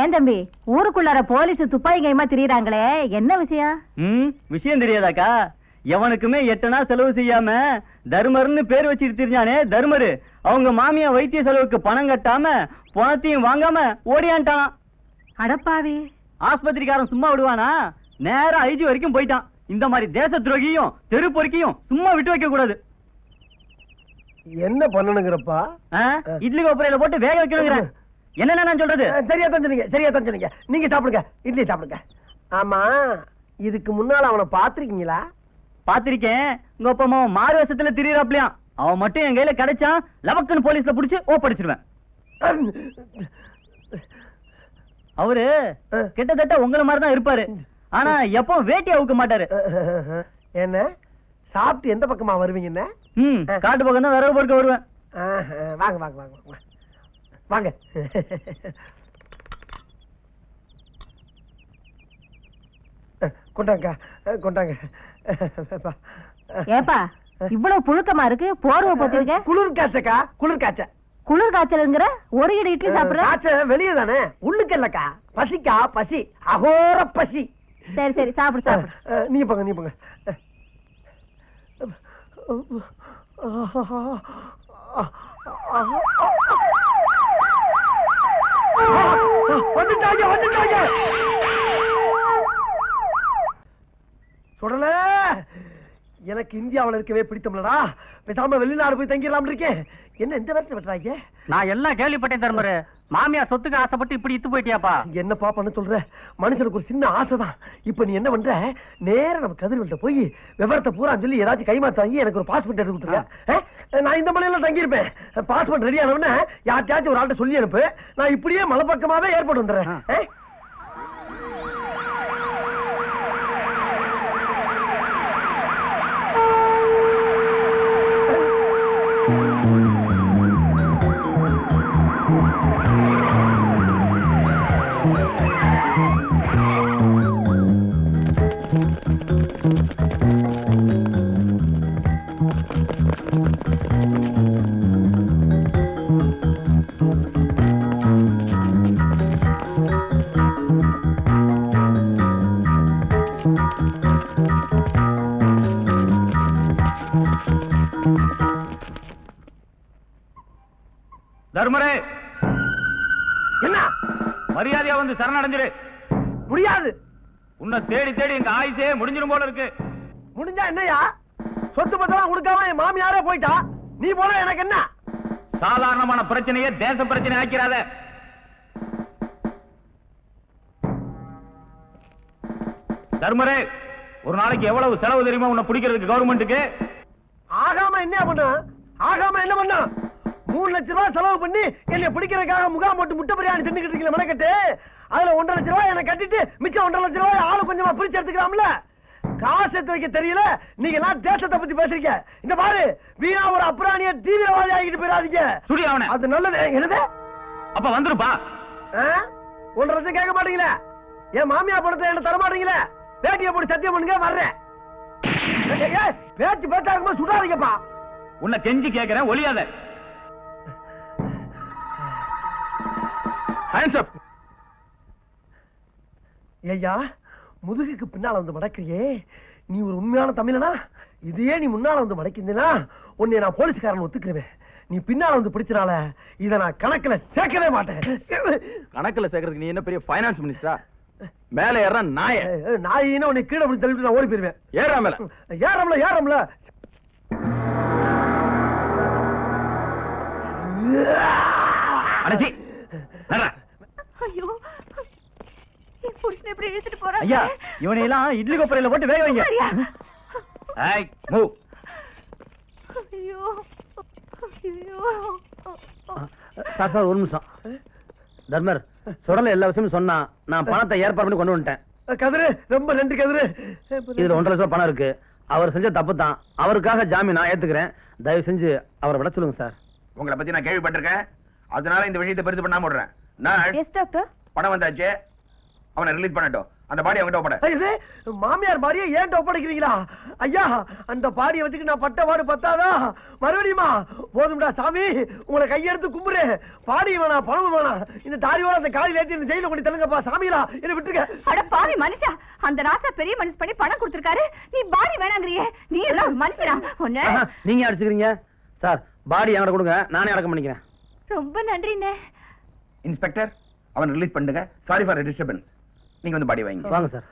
ஏன் தம்பி ஊருக்குள்ளார போலீஸ் துப்பாக்கி கைமா திரியறாங்களே என்ன விஷயம்? ம் விஷயம் தெரியாதாக்கா? எவனுக்குமே எட்டனா செலவு செய்யாம தர்மர்னு பேர் வச்சுட்டு தெரிஞ்சானே தர்மரு அவங்க மாமியா வைத்திய செலவுக்கு பணம் கட்டாம பணத்தையும் வாங்காம ஓடியான்ட்டான். அடப்பாவி ஆஸ்பத்திரிக்காரன் சும்மா விடுவானா? நேரா ஐஜி வரைக்கும் போயிட்டான். இந்த மாதிரி தேச துரோகியும் தெரு பொறுக்கியும் சும்மா விட்டு வைக்க கூடாது என்ன பண்ணணுங்கிறப்பா? இட்லி கோப்பரையில போட்டு வேக வைக்கணுங்கிறேன். என்னென்ன நான் சொல்றது? சரியா தான் சொன்னீங்க சரியா தான் சொன்னீங்க நீங்க சாப்பிடுங்க இட்லி சாப்பிடுங்க. ஆமா இதுக்கு முன்னால அவனை பாத்திருக்கீங்களா பாத்திருக்கேன் உங்க அப்பா அம்மா மாறு வேஷத்துல திரியறாப்லயாம் அவன் மட்டும் என் கையில கிடைச்சான் லவக்குன்னு போலீஸ்ல புடிச்சு ஓ படிச்சிருவேன் அவரு கிட்டத்தட்ட உங்கள மாதிரி தான் இருப்பாரு. ஆனா எப்போ வேட்டி அவுக்க மாட்டாரு. என்ன? சாப்பிட்டு எந்த பக்கமா வருவீங்க என்ன? காட்டு பக்கம் தான் விறகு பொறுக்க வருவேன். ஆஹா, வாங்க வாங்க வாங்க. வாங்க அஹ், கொண்டாங்க ஏப்பா இவ்வளவு புழுக்கமா இருக்கு போர்வை போத்திருக்க குளிர் காய்ச்சக்கா குளிர் காய்ச்ச குளிர் காய்ச்சலுங்கிற ஒரு இட இட்லி சாப்பிடுற காய்ச்ச வெளியே தானே உள்ளுக்கு இல்லக்கா பசிக்கா பசி அகோர பசி சரி சரி சாப்பிடு சாப்பிடு நீ போங்க நீ போங்க வந்துட்டாங்க வந்துட்டாங்க சுடல எனக்கு இந்தியாவுல இருக்கவே பிடித்தம்லடா பேசாம வெளிநாடு போய் தங்கிடலாம் இருக்கேன். என்ன இந்த நேரத்துல வெட்டுறாங்க நான் எல்லாம் கேள்விப்பட்டேன் தர்மரு. மாமியா சொத்துக்கு ஆசைப்பட்டு இப்படி இத்து போயிட்டியாப்பா. என்னப்பா பண்ண சொல்ற? மனுஷனுக்கு ஒரு சின்ன ஆசைதான். இப்ப நீ என்ன பண்ற? நேரா நம்ம கதிர்வெல்ட்ட போய் விவரத்தை பூரா சொல்லி ஏதாச்சும் கைமாத்து வாங்கி எனக்கு ஒரு பாஸ்போர்ட் எடுத்து கொடுத்துருங்க. ஆ? நான் இந்த மலையில தங்கியிருப்பேன். பாஸ்போர்ட் ரெடி ஆனவன யார்ட்டாச்சும் ஒரு ஆள்கிட்ட சொல்லி அனுப்பு. நான் இப்படியே மலை பக்கமாவே ஏற்பாடு வந்துடுறேன் தர்மரே! என்ன? மரியாதையா வந்து சரணடைஞ்சிரு. முடியாது. உன்னை தேடி தேடி எங்க ஆயுசே முடிஞ்சிரும் போல இருக்கு. முடிஞ்சா என்னையா? சொத்து பத்தெல்லாம் கொடுக்காம என் மாமியாரே போயிட்டா? நீ போல எனக்கு என்ன? சாதாரணமான பிரச்சனையே தேச பிரச்சனை ஆக்கிறாத தர்மரே ஒரு நாளைக்கு எவ்வளவு செலவு தெரியுமா உன்னை பிடிக்கிறதுக்கு கவர்மெண்ட்டுக்கு ஆகாம என்ன பண்ண? ஆகாம என்ன பண்ண? மூணு லட்ச ரூபாய் செலவு பண்ணி என்னை பிடிக்கிறதுக்காக முகாம் போட்டு முட்டை பிரியாணி தின்னுக்கிட்டு இருக்கீங்க மெனக்கட்டு. அதுல ஒன்றரை லட்ச ரூபாய் எனக்கு கட்டிட்டு மிச்சம் ஒன்றரை லட்ச ரூபாய் ஆளு கொஞ்சமா பிரிச்சு எடுத்துக்கலாம்ல? காசு எடுத்து வைக்க தெரியல. நீங்க எல்லாம் தேசத்தை பத்தி பேசுறீங்க. இந்த பாரு வீணா ஒரு அப்புறாணிய தீவிரவாதி ஆகிட்டு போயிடாதீங்க. சுடி அவனை. அது நல்லது. என்னது? அப்ப வந்துருப்பா? ஒன்றரை லட்சம் கேட்க மாட்டீங்களே? என் மாமியா பணத்தை என்ன தர மாட்டீங்களே? வேட்டியை போட்டு சத்தியம் பண்ணுங்க வர்றேன். பேச்சு பேச்சா இருக்கும்போது சுடாதீங்கப்பா. உன்னை கெஞ்சி கேக்குறேன் ஒளியாத. ஐயா முதுகுக்கு பின்னால வந்து மடக்கிறியே. நீ ஒரு உண்மையான தமிழனா? இதையே நீ முன்னால வந்து மடக்கிருந்தீனா உன்னை நான் போலீஸ்காரன் ஒத்துக்குருவேன். நீ பின்னால வந்து பிடிச்சனால இத நான் கணக்குல சேர்க்கவே மாட்டேன். கணக்குல சேர்க்கறதுக்கு நீ என்ன பெரிய ஃபைனான்ஸ் மினிஸ்டரா மேல ஏற நாய. நாயின்னு உன்னை கீழே பிடிச்சி தள்ளிட்டு நான் ஓடி போயிருவேன். ஏறா மேல ஏறம்ல ஏறம்ல. அடச்சி. ஐயோ. புருஷனை இப்படி இழுத்துட்டு போறாங்க. ஐயா இவனை எல்லாம் இட்லி கொப்பரையில போட்டு வேக வைங்க. ஐயா. ஏய் மூவ் ஐயோ. ஐயோ. சார் சார் ஒரு நிமிஷம். தர்மர் சுடல எல்லா விஷயமும் சொன்னா நான் பணத்தை ஏற்பாடு பண்ணி கொண்டு வந்துட்டேன். கதிரு ரொம்ப நன்றி கதிரு. இதுல ஒன்றரை லட்சம் பணம் இருக்கு. அவர் செஞ்ச தப்பு தான். அவருக்காக ஜாமீன் நான் ஏத்துக்கிறேன். தயவு செஞ்சு அவரை விட சொல்லுங்க சார். உங்களை பத்தி நான் கேள்விப்பட்டிருக்கேன். அதனால இந்த விஷயத்தை பெருசு பண்ணாம விடுறேன். நான் பணம் வந்தாச்சு. அவனை ரிலீஸ் பண்ணட்டும். அந்த பாடி அவங்கிட்ட ஒப்பட. இது மாமியார் பாடியை ஏன் ஒப்படைக்கிறீங்களா ஐயா அந்த பாடியை வச்சுக்கு நான் பட்ட பாடு பத்தாதா? மறுபடியுமா? போதும்டா சாமி உங்களை கையெடுத்து கும்புறேன் பாடி வேணாம் பணமும் வேணாம். இந்த தாடியோட அந்த காலையில் ஏற்றி இந்த ஜெயில கொண்டு தள்ளுங்கப்பா. சாமிகளா என்ன விட்டுருக்க அட பாவி மனுஷா அந்த ராசா பெரிய மனுஷ் பண்ணி பணம் கொடுத்திருக்காரு. நீ பாடி வேணாங்கறியே. நீ எல்லாம் ஒரு மனுஷனா ஆஹா, நீங்க அடிச்சுக்கிறீங்க? சார் பாடி என்கிட்ட கொடுங்க. நானே அடக்கம் பண்ணிக்கிறேன். ரொம்ப நன்றிண்ணே. இன்ஸ்பெக்டர் அவன் ரிலீஸ் பண்ணுங்க. சாரி ஃபார் டிஸ்டர்பன்ஸ் நீங்க வந்து பாடி வாங்க. வாங்க சார்.